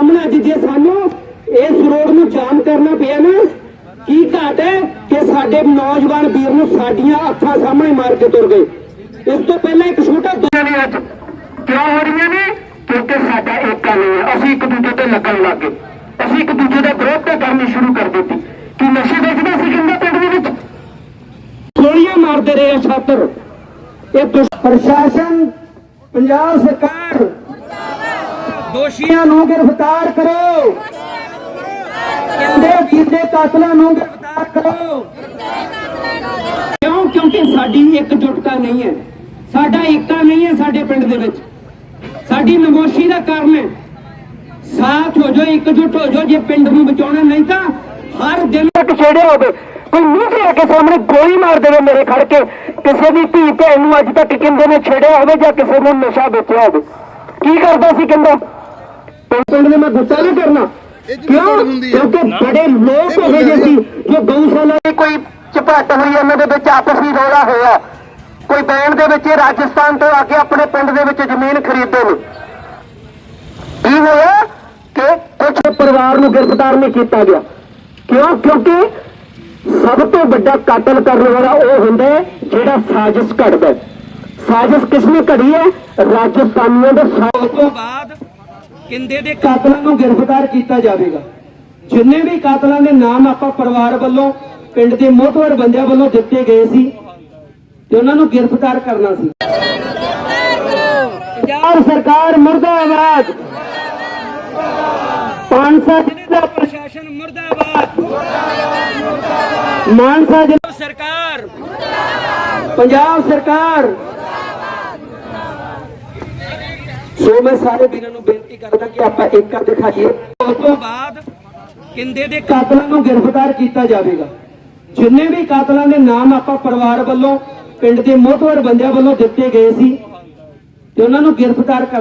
ਸਾਹਮਣੇ ਅੱਜ ਜੇ ਸਾਨੂੰ ਇਸ ਰੋਡ ਨੂੰ ਜਾਮ ਕਰਨਾ ਪਿਆ ਨਾ। ਕੀ ਘਾਟ ਹੈ ਕਿ ਸਾਡੇ ਨੌਜਵਾਨ ਵੀਰ ਨੂੰ ਸਾਡੀਆਂ ਅੱਖਾਂ ਸਾਹਮਣੇ ਮਾਰ ਕੇ ਤੁਰ ਗਏ। ਇਸ ਤੋਂ ਪਹਿਲਾਂ ਇੱਕ ਛੋਟਾ ਦੁਨੀਆ ਨੇ ਅੱਜ ਕਿਉਂ ਹੋ ਰਹੀਆਂ ਨੇ? ਕਿਉਂਕਿ ਸਾਡਾ ਏਕਾ ਨਹੀਂ ਹੈ। ਅਸੀਂ ਇੱਕ ਦੂਜੇ ਤੇ ਲੱਗਣ ਲੱਗ ਗਏ। ਅਸੀਂ ਇੱਕ ਦੂਜੇ ਦਾ ਵਿਰੋਧ ਤੇ ਕਰਨੀ ਸ਼ੁਰੂ ਕਰ ਦਿੱਤੀ। ਕਿ ਨਸ਼ੇ ਵੇਚਦੇ ਸੀ ਕਿੰਨੇ ਪਿੰਡ ਦੇ ਵਿੱਚ? ਗੋਲੀਆਂ ਮਾਰਦੇ ਰਹੇ ਆ ਛਾਤਰ। ਇਹ ਪ੍ਰਸ਼ਾਸਨ ਪੰਜਾਬ ਸਰਕਾਰ ਦੋਸ਼ੀਆਂ ਨੂੰ ਗ੍ਰਿਫਤਾਰ ਕਰੋ। ਕਹਿੰਦੇ ਵੀਰ ਦੇ ਕਾਤਲਾਂ ਨੂੰ ਗ੍ਰਿਫਤਾਰ ਕਰੋ। ਕਿਉਂ? ਕਿਉਂਕਿ ਸਾਡੀ ਇਕਜੁੱਟਤਾ ਨਹੀਂ ਹੈ। ਸਾਡਾ ਏਕਾ ਨਹੀਂ ਹੈ ਸਾਡੇ ਪਿੰਡ ਦੇ ਵਿੱਚ। ਸਾਡੀ ਨਮੋਸ਼ੀ ਦਾ ਕਾਰਨ ਹੈ। ਸਾਥ ਹੋ ਜਾਓ, ਇਕਜੁੱਟ ਹੋ ਜਾਓ ਜੇ ਪਿੰਡ ਨੂੰ ਬਚਾਉਣਾ ਨਹੀਂ ਤਾਂ ਹਰ ਦਿਨ ਇੱਕ ਛੇੜਿਆ ਹੋਵੇ, ਕੋਈ ਮੂੰਹ ਤੇ ਆ ਕੇ ਸਾਹਮਣੇ ਗੋਲੀ ਮਾਰ ਦੇਵੇ ਮੇਰੇ ਖੜ ਕੇ। ਕਿਸੇ ਦੀ ਧੀ ਭੈਣ ਨੂੰ ਅੱਜ ਤੱਕ ਕਹਿੰਦੇ ਨੇ ਛੇੜਿਆ ਹੋਵੇ ਜਾਂ ਕਿਸੇ ਨੂੰ ਨਸ਼ਾ ਵੇਚਿਆ ਹੋਵੇ। ਕੀ ਕਰਦਾ ਸੀ ਕਹਿੰਦਾ? ਪਿੰਡ ਦੇ ਮੈਂ ਗੁੱਸਾ ਨਹੀਂ ਕਰਨਾ। ਕਿਉਂ? ਕਿਉਂਕਿ ਬੜੇ ਲੋਕ ਹੋ ਗਏ ਸੀ ਜੋ। ਗਊਸ਼ਾਲਾ ਦੀ ਕੋਈ ਝਪਟ ਹੋਈ ਇਹਨਾਂ ਦੇ ਵਿੱਚ ਆਪਸੀ ਰੌਲਾ ਹੋਇਆ। ਕੋਈ ਬੈਂਡ ਦੇ ਵਿੱਚ ਰਾਜਸਥਾਨ ਤੋਂ ਆ ਕੇ ਆਪਣੇ ਪਿੰਡ ਦੇ ਵਿੱਚ ਜ਼ਮੀਨ ਖਰੀਦਦੇ ਨੇ। ਕੀ ਹੋਇਆ? ਕਿ ਕੁਝ ਪਰਿਵਾਰ ਨੂੰ ਗ੍ਰਿਫਤਾਰ ਨਹੀਂ ਕੀਤਾ ਗਿਆ। ਕਿਉਂ? ਕਿਉਂਕਿ ਸਭ ਤੋਂ ਵੱਡਾ ਕਾਤਲ ਕਰਨ ਵਾਲਾ ਉਹ ਹੁੰਦਾ ਜਿਹੜਾ ਸਾਜ਼ਿਸ਼ ਘੜਦਾ। ਸਾਜ਼ਿਸ਼ ਕਿਸ ਨੇ ਘੜੀ ਹੈ? ਰਾਜਸਥਾਨੀਆਂ ਦੇ ਸਾਲ ਤੋਂ ਬਾਅਦ ਕਿੰਦੇ ਦੇ ਕਾਤਲਾਂ ਨੂੰ ਗ੍ਰਿਫਤਾਰ ਕੀਤਾ ਜਾਵੇਗਾ। ਜਿੰਨੇ ਵੀ ਕਾਤਲਾਂ ਦੇ ਨਾਮ ਆਪਾਂ ਪਰਿਵਾਰ ਵੱਲੋਂ ਪਿੰਡ ਦੇ ਮੋਹਤਵਰ ਬੰਦਿਆਂ ਵੱਲੋਂ ਦਿੱਤੇ ਗਏ ਸੀ ਤੇ ਉਹਨਾਂ ਨੂੰ ਗ੍ਰਿਫਤਾਰ ਕਰਨਾ ਸੀ। ਪੰਜਾਬ ਸਰਕਾਰ ਮੁਰਦਾਬਾਦ। ਪਾਂਸਾ ਜ਼ਿਲ੍ਹੇ ਦਾ ਪ੍ਰਸ਼ਾਸਨ ਮੁਰਦਾਬਾਦ। ਮਾਨਸਾ ਜ਼ਿਲ੍ਹਾ ਸਰਕਾਰ। ਪੰਜਾਬ ਸਰਕਾਰ। ਸੋ ਮੈਂ ਸਾਰੇ ਵੀਰਾਂ ਨੂੰ ਬੇਨਤੀ ਕਰਦਾ ਕਿ ਆਪਾਂ ਏਕਾ ਦਿਖਾਈਏ। ਉਸ ਤੋਂ ਬਾਅਦ ਕਿੰਦੇ ਦੇ ਕਾਤਲਾਂ ਨੂੰ ਗ੍ਰਿਫਤਾਰ ਕੀਤਾ ਜਾਵੇਗਾ। ਜਿੰਨੇ ਵੀ ਕਾਤਲਾਂ ਦੇ ਨਾਮ ਆਪਾਂ ਪਰਿਵਾਰ ਵੱਲੋਂ, ਪਿੰਡ ਦੇ ਮੋਹਤਵਰ ਬੰਦਿਆਂ ਵੱਲੋਂ ਦਿੱਤੇ ਗਏ ਸੀ, ਤੇ ਉਹਨਾਂ ਨੂੰ ਗ੍ਰਿਫਤਾਰ ਕਰ